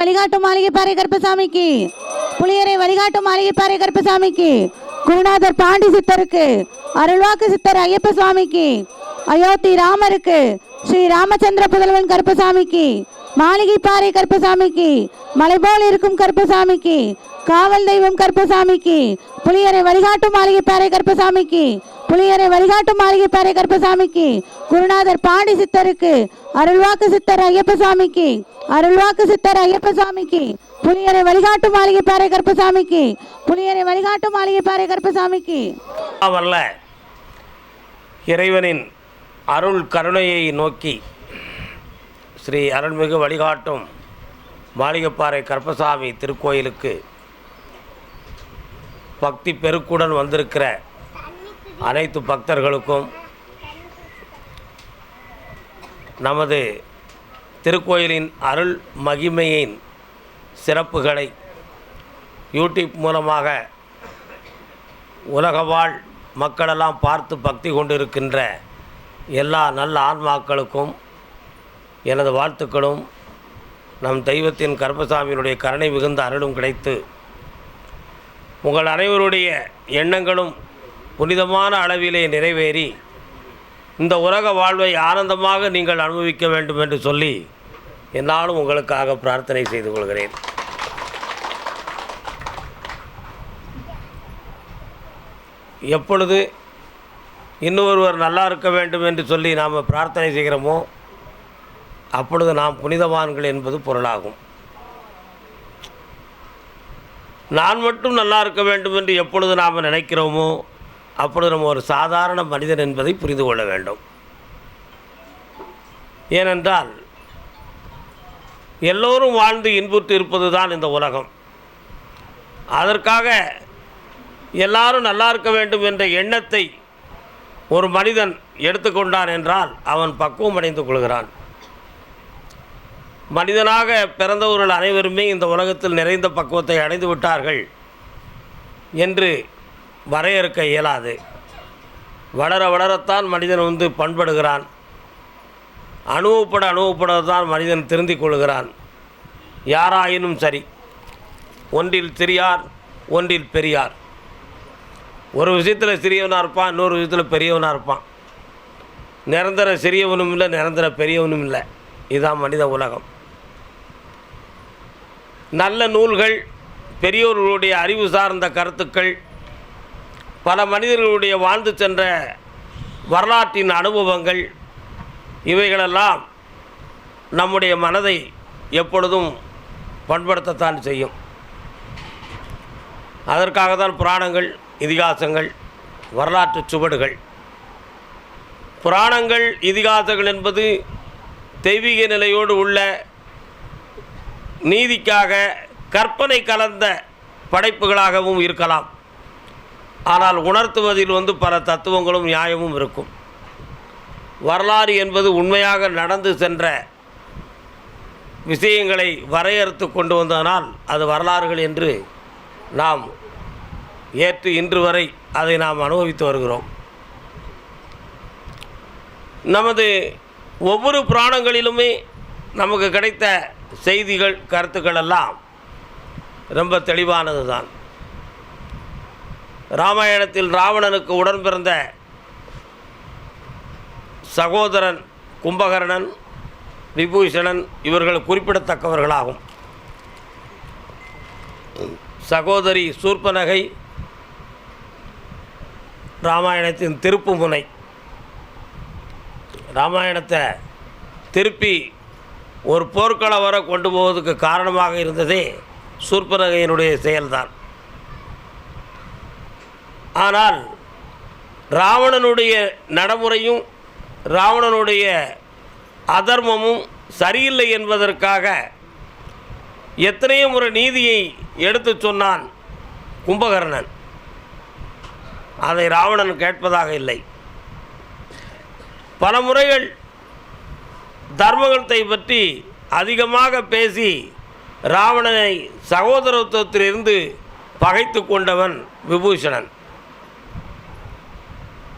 வழிகாட்டும் மாளிகைப்பாறை கருப்பசாமிக்கு புளியரை வழிகாட்டும் மாளிகைப்பாறை கருப்பசாமிக்கு குருநாதர் பாண்டி சித்தருக்கு. அருள்வாக்கு சித்தர் ஐயப்ப சுவாமிக்கு. அயோத்தி ராமருக்கு. ஸ்ரீ ராமச்சந்திர புதல்வன் கருப்பசாமிக்கு மாளிகைப்பாறை கருப்பசாமிக்கு மலைபோல் இருக்கும் கருப்பசாமிக்கு காவல் தெய்வம் கருப்பசாமிக்கு புளியரை வழிகாட்டும் மாளிகைப்பாறை கருப்பசாமிக்கு புளியரை வழிகாட்டும் பேரை கருப்பசாமிக்கு குருநாதர் பாண்டி சித்தருக்கு அருள்வாக்கு சித்தர் ஐயப்பசாமிக்கு அருள்வாக்கு சித்தர் ஐயப்ப புளியரை வழிகாட்டு வழிகாட்டும் பேரை கருப்பசாமிக்கு புளியரை வழிகாட்டும் மாளிகைப்பாறை கருப்பசாமிக்கு. அவல்ல இறைவனின் அருள் கருணையை நோக்கி ஸ்ரீ அருள்மிகு வழிகாட்டும் மாளிகைப்பாறை கருப்பசாமி திருக்கோயிலுக்கு பக்தி பெருக்குடன் வந்திருக்கிற அனைத்து பக்தர்களுக்கும் நமது திருக்கோயிலின் அருள் மகிமையின் சிறப்புகளை யூடியூப் மூலமாக உலகவாழ் மக்களெல்லாம் பார்த்து பக்தி கொண்டிருக்கின்ற எல்லா நல்ல ஆன்மாக்களுக்கும் எனது வாழ்த்துக்களும். நம் தெய்வத்தின் கருப்பசாமியினுடைய கருணை மிகுந்த அருளும் கிடைத்து உங்கள் அனைவருடைய எண்ணங்களும் புனிதமான அளவிலே நிறைவேறி இந்த உலக வாழ்வை ஆனந்தமாக நீங்கள் அனுபவிக்க வேண்டும் என்று சொல்லி என்னாலும் உங்களுக்காக பிரார்த்தனை செய்து கொள்கிறேன். எப்பொழுது இன்னொருவர் நல்லா இருக்க வேண்டும் என்று சொல்லி நாம் பிரார்த்தனை செய்கிறோமோ அப்பொழுது நாம் புனிதவான்கள் என்பது பொருளாகும். நான் மட்டும் நல்லா இருக்க வேண்டும் என்று எப்பொழுது நாம் நினைக்கிறோமோ அப்பொழுது நம்ம ஒரு சாதாரண மனிதன் என்பதை புரிந்து கொள்ள வேண்டும். ஏனென்றால் எல்லோரும் வாழ்ந்து இன்புற்று இருப்பது தான் இந்த உலகம். அதற்காக எல்லாரும் நல்லா இருக்க வேண்டும் என்ற எண்ணத்தை ஒரு மனிதன் எடுத்துக்கொண்டான் என்றால் அவன் பக்குவம் அடைந்து கொள்கிறான். மனிதனாக பிறந்தவர்கள் அனைவருமே இந்த உலகத்தில் நிறைந்த பக்குவத்தை அடைந்து விட்டார்கள் என்று வரையறுக்க இயலாது. வளர வளரத்தான் மனிதன் வந்து பண்படுகிறான். அனுபவப்பட அனுபவப்படத்தான் மனிதன் திருந்திக் கொள்கிறான். யாராயினும் சரி ஒன்றில் சிறியார் ஒன்றில் பெரியார். ஒரு விஷயத்தில் சிறியவனாக இருப்பான் இன்னொரு விஷயத்தில் பெரியவனாக இருப்பான். நிரந்தர சிறியவனும் இல்லை நிரந்தர பெரியவனும் இல்லை. இதுதான் மனித உலகம். நல்ல நூல்கள் பெரியோர்களுடைய அறிவு சார்ந்த கருத்துக்கள் பல மனிதர்களுடைய வாழ்ந்து சென்ற வரலாற்றின் அனுபவங்கள் இவைகளெல்லாம் நம்முடைய மனதை எப்பொழுதும் பண்படுத்தத்தான் செய்யும். அதற்காக தான் புராணங்கள் இதிகாசங்கள் வரலாற்று சுவடுகள். புராணங்கள் இதிகாசங்கள் என்பது தெய்வீக நிலையோடு உள்ள நீதிக்காக கற்பனை கலந்த படைப்புகளாகவும் இருக்கலாம். ஆனால் உணர்த்துவதில் வந்து பல தத்துவங்களும் நியாயமும் இருக்கும். வரலாறு என்பது உண்மையாக நடந்து சென்ற விஷயங்களை வரையறுத்து கொண்டு வந்ததனால் அது வரலாறுகள் என்று நாம் ஏற்று இன்று வரை அதை நாம் அனுபவித்து வருகிறோம். நமது ஒவ்வொரு புராணங்களிலுமே நமக்கு கிடைத்த செய்திகள் கருத்துக்கள் எல்லாம் ரொம்ப தெளிவானது தான் ராமாயணத்தில் ராவணனுக்கு உடன் பிறந்த சகோதரன் கும்பகர்ணன் விபூஷணன் இவர்கள் குறிப்பிடத்தக்கவர்களாகும். சகோதரி சூர்பனகை ராமாயணத்தின் திருப்பு முனை. ராமாயணத்தை திருப்பி ஒரு போர்க்களம் வர கொண்டு போவதற்கு காரணமாக இருந்ததே சூர்பனகையினுடைய செயல்தான். ஆனால் ராவணனுடைய நடைமுறையும் ராவணனுடைய அதர்மமும் சரியில்லை என்பதற்காக எத்தனையோ முறை நீதியை எடுத்து சொன்னான் கும்பகர்ணன். அதை ராவணன் கேட்பதாக இல்லை. பல முறைகள் தர்மகத்தை பற்றி அதிகமாக பேசி ராவணனை சகோதரத்துவத்திலிருந்து பகைத்து கொண்டவன் விபூஷணன்.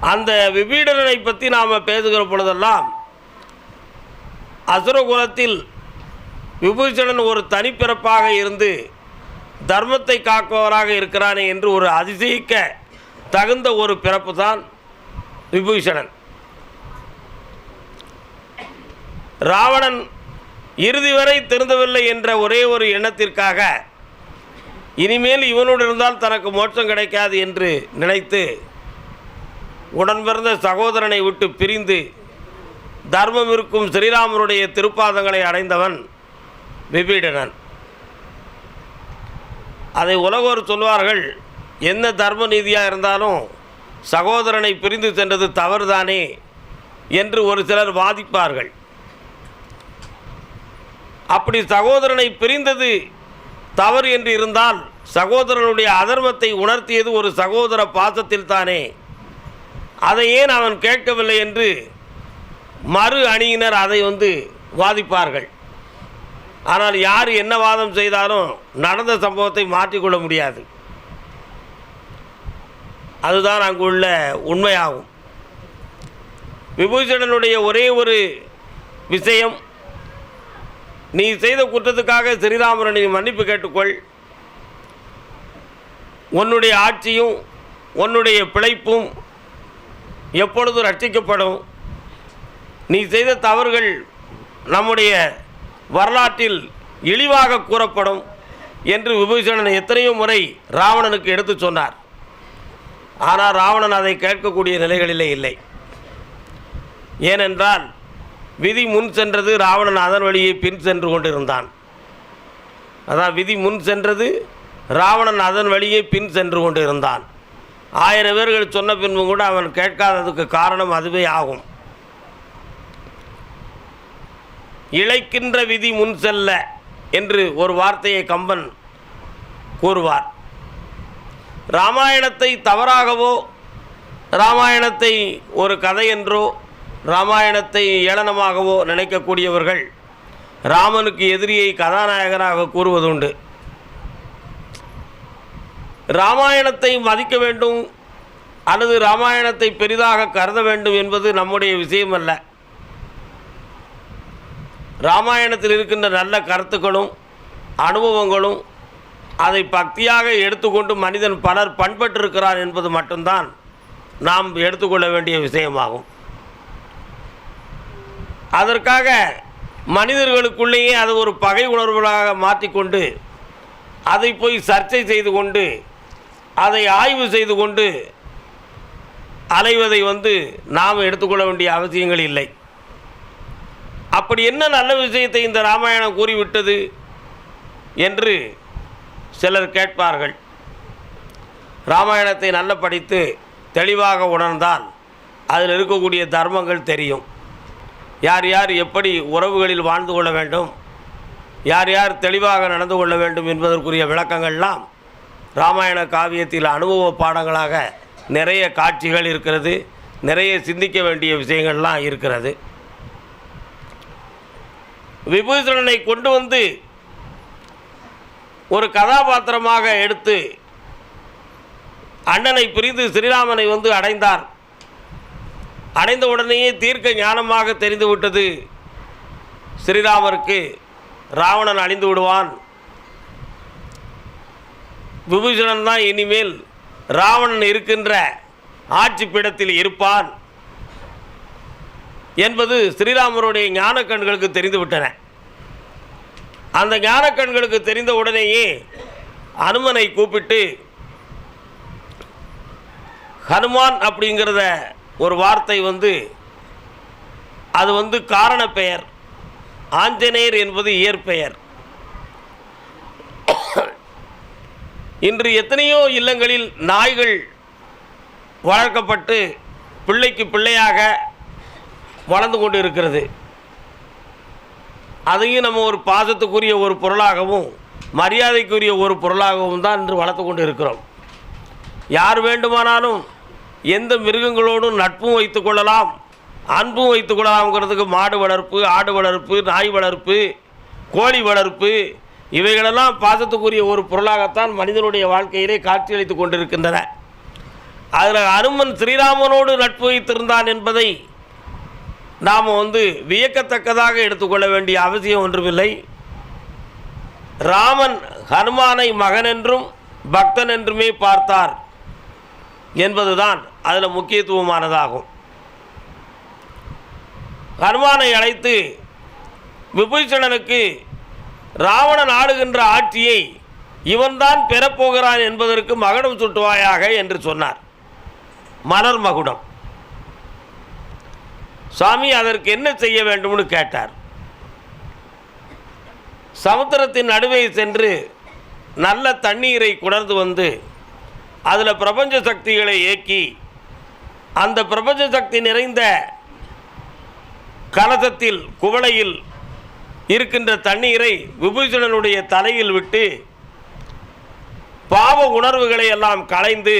அந்த விபீடனை பற்றி நாம் பேசுகிற பொழுதெல்லாம் அசுரகுலத்தில் விபூஷணன் ஒரு தனிப்பிறப்பாக இருந்து தர்மத்தை காப்பவராக இருக்கிறானே என்று ஒரு அதிசயிக்க தகுந்த ஒரு பிறப்பு தான் விபூஷணன். ராவணன் இறுதி வரை திருந்தவில்லை என்ற ஒரே ஒரு எண்ணத்திற்காக இனிமேல் இவனோடு இருந்தால் தனக்கு மோட்சம் கிடைக்காது என்று நினைத்து உடன் பிறந்த சகோதரனை விட்டு பிரிந்து தர்மம் இருக்கும் ஸ்ரீராமருடைய திருப்பாதங்களை அடைந்தவன் விபீடனன். அதை உலகோர் சொல்வார்கள் என்ன தர்ம நீதியாக இருந்தாலும் சகோதரனை பிரிந்து சென்றது தவறுதானே? என்று ஒரு சிலர் வாதிப்பார்கள். அப்படி சகோதரனை பிரிந்தது தவறு என்று இருந்தால் சகோதரனுடைய அதர்மத்தை உணர்த்தியது ஒரு சகோதர பாசத்தில் தானே அதை ஏன் அவன் கேட்கவில்லை என்று மறு அணியினர் அதை வந்து வாதிப்பார்கள். ஆனால் யார் என்ன வாதம் செய்தாலும் நடந்த சம்பவத்தை மாற்றிக்கொள்ள முடியாது. அதுதான் அங்குள்ள உண்மையாகும். விபூஷணனுடைய ஒரே ஒரு விஷயம் நீ செய்த குற்றத்துக்காக ஸ்ரீராமரை மன்னிப்பு கேட்டுக்கொள். உன்னுடைய ஆட்சியும் உன்னுடைய பிழைப்பும் எப்பொழுதும் ரட்சிக்கப்படும்? நீ செய்த தவறுகள் நம்முடைய வரலாற்றில் இழிவாக கூறப்படும் என்று விபூஷணன் எத்தனையோ முறை ராவணனுக்கு எடுத்துச் சொன்னார். ஆனால் ராவணன் அதை கேட்கக்கூடிய நிலைகளிலே இல்லை. ஏனென்றால் விதி முன் சென்றது ராவணன் அதன் வழியே பின் சென்று கொண்டிருந்தான். அதான் விதி முன் சென்றது ராவணன் அதன் வழியே பின் சென்று கொண்டிருந்தான். ஆயிரம் பேர்கள் சொன்ன பின்பும் கூட அவன் கேட்காததுக்கு காரணம் அதுவே ஆகும். இழைக்கின்ற விதி முன் செல்ல என்று ஒரு வார்த்தையை கம்பன் கூறுவார். ராமாயணத்தை தவறாகவோ ராமாயணத்தை ஒரு கதை என்றோ ராமாயணத்தை ஏளனமாகவோ நினைக்கக்கூடியவர்கள் ராமனுக்கு எதிரியை கதாநாயகனாக கூறுவதுண்டு. ராமாயணத்தை மதிக்க வேண்டும் அல்லது ராமாயணத்தை பெரிதாக கருத வேண்டும் என்பது நம்முடைய விஷயமல்ல. ராமாயணத்தில் இருக்கின்ற நல்ல கருத்துக்களும் அனுபவங்களும் அதை பக்தியாக எடுத்துக்கொண்டு மனிதன் பலர் பண்பட்டிருக்கிறார் என்பது மட்டும்தான் நாம் எடுத்துக்கொள்ள வேண்டிய விஷயமாகும். அதற்காக மனிதர்களுக்குள்ளேயே அது ஒரு பகை உணர்வுகளாக மாற்றிக்கொண்டு அதை போய் சர்ச்சை செய்து கொண்டு அதை ஆய்வு செய்து கொண்டு அலைவதை வந்து நாம் எடுத்துக்கொள்ள வேண்டிய அவசியங்கள் இல்லை. அப்படி என்ன நல்ல விஷயத்தை இந்த ராமாயணம் கூறிவிட்டது என்று சிலர் கேட்பார்கள். ராமாயணத்தை நல்ல படித்து தெளிவாக உணர்ந்தால் அதில் இருக்கக்கூடிய தர்மங்கள் தெரியும். யார் யார் எப்படி உறவுகளில் வாழ்ந்து கொள்ள வேண்டும் யார் யார் தெளிவாக நடந்து கொள்ள வேண்டும் என்பதற்குரிய விளக்கங்கள்லாம் ராமாயண காவியத்தில் அனுபவ பாடங்களாக நிறைய காட்சிகள் இருக்கிறது நிறைய சிந்திக்க வேண்டிய விஷயங்கள்லாம் இருக்கிறது. விபூஷணனை கொண்டு வந்து ஒரு கதாபாத்திரமாக எடுத்து அண்ணனை பிரிந்து ஸ்ரீராமனை வந்து அடைந்தார். அடைந்த உடனேயே தீர்க்க ஞானமாக தெரிந்துவிட்டது. ஸ்ரீராமருக்கு ராவணன் அழிந்து விடுவான். விபூஷணன் தான் இனிமேல் ராவணன் இருக்கின்ற ஆட்சி பீடத்தில் இருப்பான் என்பது ஸ்ரீராமருடைய ஞான கண்களுக்கு தெரிந்துவிட்டன. அந்த ஞான கண்களுக்கு தெரிந்த உடனேயே அனுமனை கூப்பிட்டு ஹனுமான் அப்படிங்கிறத ஒரு வார்த்தை வந்து அது வந்து காரண பெயர் ஆஞ்சநேயர் என்பது இயற்பெயர். இன்று எத்தனையோ இல்லங்களில் நாய்கள் வளர்க்கப்பட்டு பிள்ளைக்கு பிள்ளையாக வளர்ந்து கொண்டு இருக்கிறது அதையும் நம்ம ஒரு பாசத்துக்குரிய ஒரு பொருளாகவும் மரியாதைக்குரிய ஒரு பொருளாகவும் தான் இன்று வளர்த்து கொண்டு இருக்கிறோம் யார் வேண்டுமானாலும் எந்த மிருகங்களோடும் நட்பும் வைத்துக்கொள்ளலாம் அன்பும் வைத்துக்கொள்ளலாம்ங்கிறதுக்கு மாடு வளர்ப்பு ஆடு வளர்ப்பு நாய் வளர்ப்பு கோழி வளர்ப்பு இவைகளெல்லாம் பாசத்துக்குரிய ஒரு பொருளாகத்தான் மனிதனுடைய வாழ்க்கையிலே காட்சியளித்து கொண்டிருக்கின்றன. அதில் அனுமன் ஸ்ரீராமனோடு நட்பு வைத்திருந்தான் என்பதை நாம் வந்து வியக்கத்தக்கதாக எடுத்துக்கொள்ள வேண்டிய அவசியம் ஒன்றுமில்லை. ராமன் ஹனுமானை மகன் என்றும் பக்தன் என்றுமே பார்த்தார் என்பதுதான் அதில் முக்கியத்துவமானதாகும். ஹனுமானை அழைத்து விபீஷணனுக்கு ராவணன் ஆளுகின்ற ஆட்சியை இவன்தான் பெறப்போகிறான் என்பதற்கு மகுடம் சுட்டுவாயாக என்று சொன்னார். மலர் மகுடம். சாமி அதற்கு என்ன செய்ய வேண்டும்னு கேட்டார். சமுத்திரத்தின் நடுவே சென்று நல்ல தண்ணீரை குணர்ந்து வந்து அதில் பிரபஞ்ச சக்திகளை இயக்கி அந்த பிரபஞ்ச சக்தி நிறைந்த கலசத்தில் குவளையில் இருக்கின்ற தண்ணீரை விபூஷணனுடைய தலையில் விட்டு பாவ உணர்வுகளை எல்லாம் களைந்து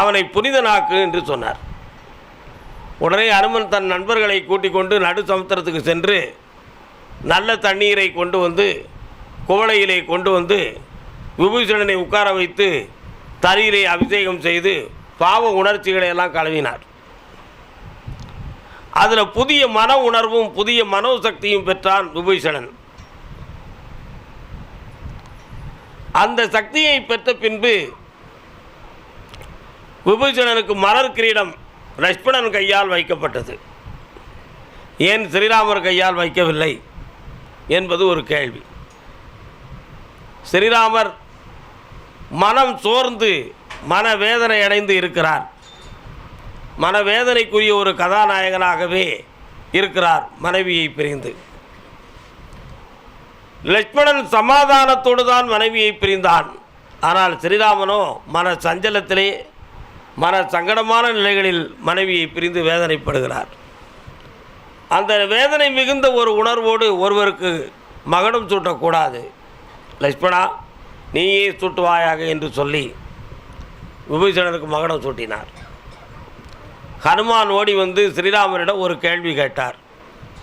அவனை புனிதனாக்கு என்று சொன்னார். உடனே அனுமன் தன் நண்பர்களை கூட்டிக் கொண்டு நடு சமுத்திரத்துக்கு சென்று நல்ல தண்ணீரை கொண்டு வந்து குவளையிலே கொண்டு வந்து விபூஷணனை உட்கார வைத்து தண்ணீரை அபிஷேகம் செய்து பாவ உணர்ச்சிகளை எல்லாம் கழுவினார். அதில் புதிய மன உணர்வும் புதிய மனோசக்தியும் பெற்றான் விபீஷணன். அந்த சக்தியை பெற்ற பின்பு விபீஷணனுக்கு மலர் கிரீடம் லட்சுமணன் கையால் வைக்கப்பட்டது. ஏன் ஸ்ரீராமர் கையால் வைக்கவில்லை என்பது ஒரு கேள்வி. ஸ்ரீராமர் மனம் சோர்ந்து மனவேதனை அடைந்து இருக்கிறார். மனவேதனைக்குரிய ஒரு கதாநாயகனாகவே இருக்கிறார் மனைவியை பிரிந்து. லட்சுமணன் சமாதானத்தோடு தான் மனைவியை பிரிந்தான். ஆனால் ஸ்ரீராமனோ மன சஞ்சலத்திலே மன சங்கடமான நிலைகளில் மனைவியை பிரிந்து வேதனைப்படுகிறார். அந்த வேதனை மிகுந்த ஒரு உணர்வோடு ஒருவருக்கு மகனும் சூட்டக்கூடாது. லட்சுமணா நீயே சூட்டுவாயாக என்று சொல்லி விபீஷணனுக்கு மகனம் சூட்டினார். ஹனுமான் ஓடி வந்து ஸ்ரீராமரிடம் ஒரு கேள்வி கேட்டார்.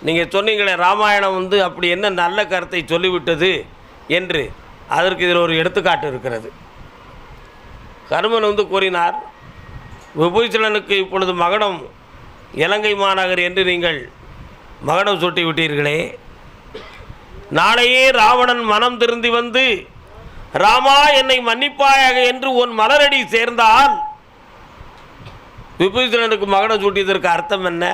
நீங்கள் சொன்னீங்களே ராமாயணம் வந்து அப்படி என்ன நல்ல கருத்தை சொல்லிவிட்டது என்று. அதற்கு இதில் ஒரு எடுத்துக்காட்டு இருக்கிறது. கருமன் வந்து கூறினார் விபூஷணனுக்கு இப்பொழுது மகடம் இலங்கை மாநகர் என்று நீங்கள் மகடம் சூட்டி விட்டீர்களே நாளையே ராவணன் மனம் திருந்தி வந்து ராமா என்னை மன்னிப்பாயாக என்று உன் மலரடி சேர்ந்தால் விபீஷணனுக்கு மகடம் சூட்டியதற்கு அர்த்தம் என்ன?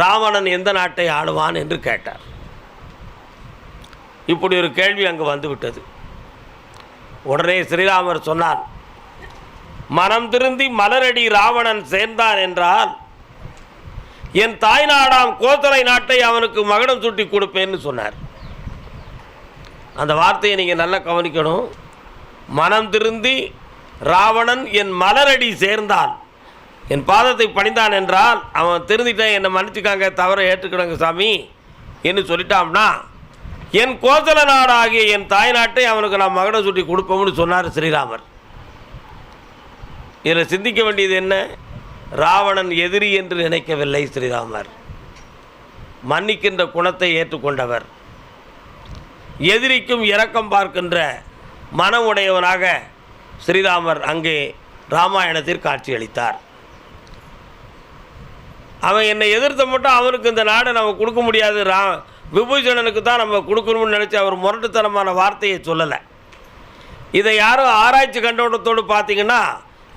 ராவணன் எந்த நாட்டை ஆளுவான் என்று கேட்டார். இப்படி ஒரு கேள்வி அங்கு வந்துவிட்டது. உடனே ஸ்ரீராமர் சொன்னார் மனம் திருந்தி மலரடி ராவணன் சேர்ந்தான் என்றால் என் தாய் நாடாம் கோத்தரை நாட்டை அவனுக்கு மகடம் சூட்டி கொடுப்பேன்னு சொன்னார். அந்த வார்த்தையை நீங்கள் நல்லா கவனிக்கணும். மனம் திருந்தி ராவணன் என் மலரடி சேர்ந்தான் என் பாதத்தை பணிந்தான் என்றால் அவன் திருந்திட்டான் என்னை மன்னிச்சுக்காங்க தவறை ஏற்றுக்கிடுங்க சாமி என்று சொல்லிட்டான்னா என் கோசல நாடாகிய என் தாய்நாட்டை அவனுக்கு நான் மகனை சுட்டி கொடுப்போம்னு சொன்னார் ஸ்ரீராமர். இதில் சிந்திக்க வேண்டியது என்ன? ராவணன் எதிரி என்று நினைக்கவில்லை ஸ்ரீராமர். மன்னிக்கின்ற குணத்தை ஏற்றுக்கொண்டவர். எதிரிக்கும் இரக்கம் பார்க்கின்ற மனமுடையவனாக ஸ்ரீராமர் அங்கே ராமாயணத்தில் காட்சியளித்தார். அவன் என்னை எதிர்த்த மட்டும் அவனுக்கு இந்த நாடை நம்ம கொடுக்க முடியாது. ரா விபூஷணனுக்கு தான் நம்ம கொடுக்கணும்னு நினச்சி அவர் முரட்டுத்தனமான வார்த்தையை சொல்லலை. இதை யாரும் ஆராய்ச்சி கண்டோட்டத்தோடு பார்த்தீங்கன்னா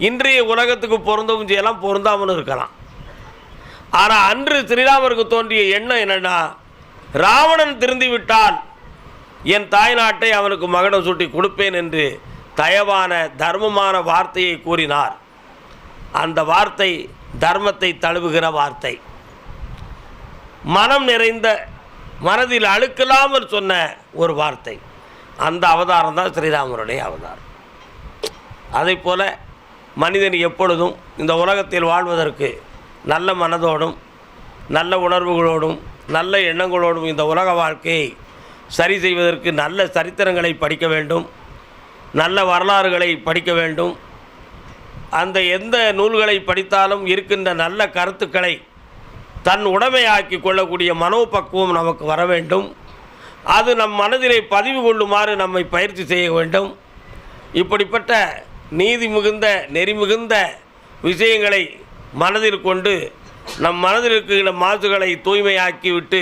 இன்றைய உலகத்துக்கு பொருந்தவும் செய்யலாம் பொருந்தாமலும் இருக்கலாம். ஆனால் அன்று ஸ்ரீராமருக்கு தோன்றிய எண்ணம் என்னென்னா ராவணன் திருந்திவிட்டால் என் தாய்நாட்டை அவனுக்கு மகடம் சூட்டி கொடுப்பேன் என்று தயவான தர்மமான வார்த்தையை கூறினார். அந்த வார்த்தை தர்மத்தை தழுவுகிற வார்த்தை. மனம் நிறைந்த மனதில் அழுக்கலாமல் சொன்ன ஒரு வார்த்தை. அந்த அவதாரம் தான் ஸ்ரீராமருடைய அவதாரம். அதே போல் மனிதன் எப்பொழுதும் இந்த உலகத்தில் வாழ்வதற்கு நல்ல மனதோடும் நல்ல உணர்வுகளோடும் நல்ல எண்ணங்களோடும் இந்த உலக வாழ்க்கையை சரி செய்வதற்கு நல்ல சரித்திரங்களை படிக்க வேண்டும். நல்ல வரலாறுகளை படிக்க வேண்டும். அந்த எந்த நூல்களை படித்தாலும் இருக்கின்ற நல்ல கருத்துக்களை தன் உடமையாக்கி கொள்ளக்கூடிய மனோபக்குவம் நமக்கு வர வேண்டும். அது நம் மனதிலே பதிவு கொள்ளுமாறு நம்மை பயிற்சி செய்ய வேண்டும். இப்படிப்பட்ட நீதி மிகுந்த நெறி மிகுந்த விஷயங்களை மனதில் கொண்டு நம் மனதில் இருக்கின்ற மாசுகளை தூய்மையாக்கிவிட்டு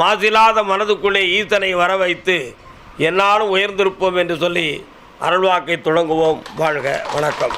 மாசில்லாத மனதுக்குள்ளே ஈசனை வர வைத்து என்னாலும் உயர்ந்திருப்போம் என்று சொல்லி அருள்வாக்கை தொடங்குவோம். வாழ்க வணக்கம்.